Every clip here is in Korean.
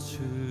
to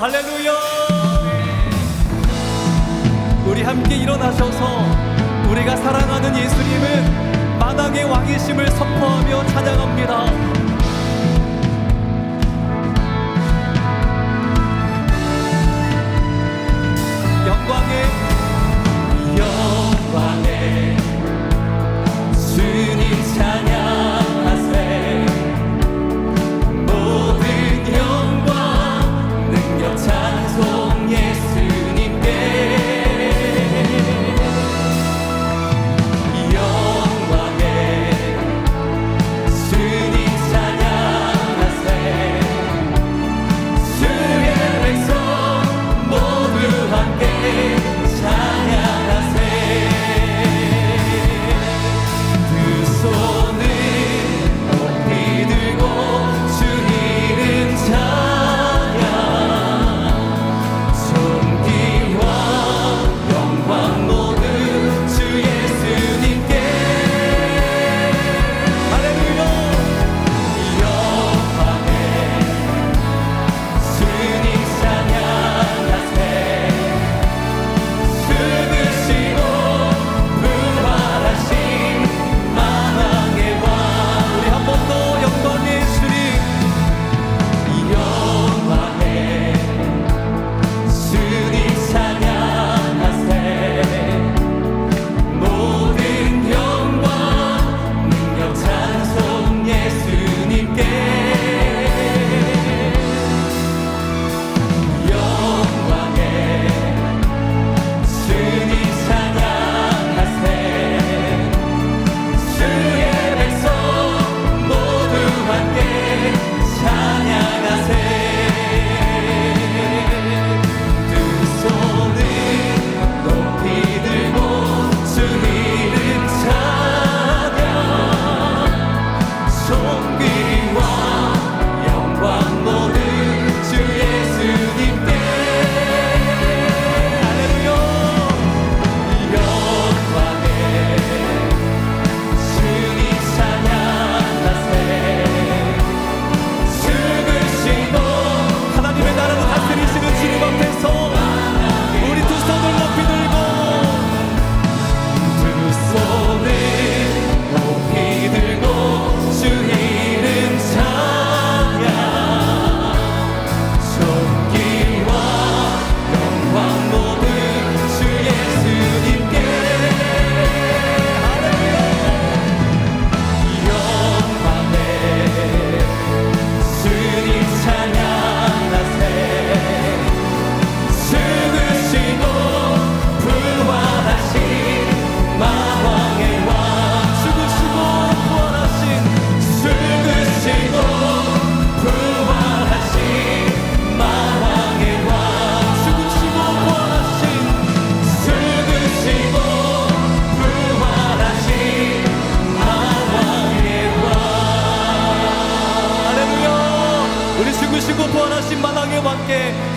할렐루야! 우리 함께 일어나셔서 우리가 사랑하는 예수님은 만왕의 왕이심을 선포하며 찬양합니다.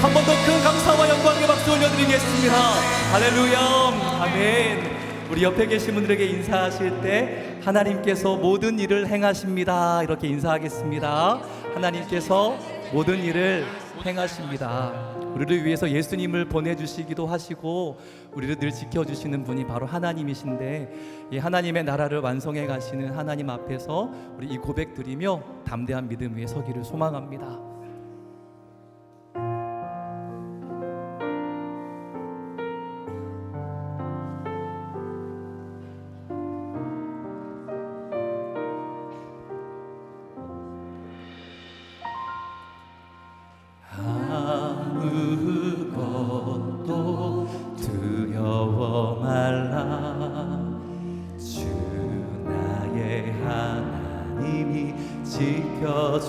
한 번 더 큰 감사와 영광의 박수 올려드리겠습니다. 할렐루야. 아멘. 우리 옆에 계신 분들에게 인사하실 때 하나님께서 모든 일을 행하십니다. 이렇게 인사하겠습니다. 하나님께서 모든 일을 행하십니다. 우리를 위해서 예수님을 보내주시기도 하시고 우리를 늘 지켜주시는 분이 바로 하나님이신데 이 하나님의 나라를 완성해 가시는 하나님 앞에서 우리 이 고백 드리며 담대한 믿음 위에 서기를 소망합니다.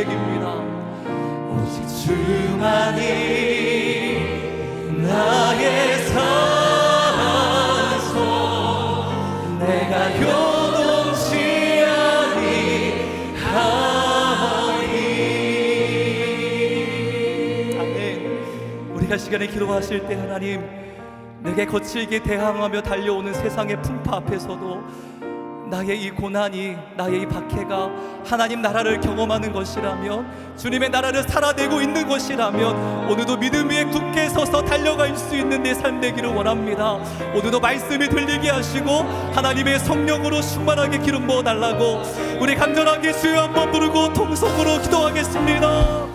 고백입니다. 오직 주만이 나의 산소. 내가 요동치 아니하리. 아멘. 우리가 시간에 기도하실 때 하나님 내게 거칠게 대항하며 달려오는 세상의 풍파 앞에서도 나의 이 고난이 나의 이 박해가 하나님 나라를 경험하는 것이라면 주님의 나라를 살아내고 있는 것이라면 오늘도 믿음 위에 굳게 서서 달려갈 수 있는 내 삶 되기를 원합니다. 오늘도 말씀이 들리게 하시고 하나님의 성령으로 충만하게 기름 부어 달라고 우리 간절하게 주여 한번 부르고 통성으로 기도하겠습니다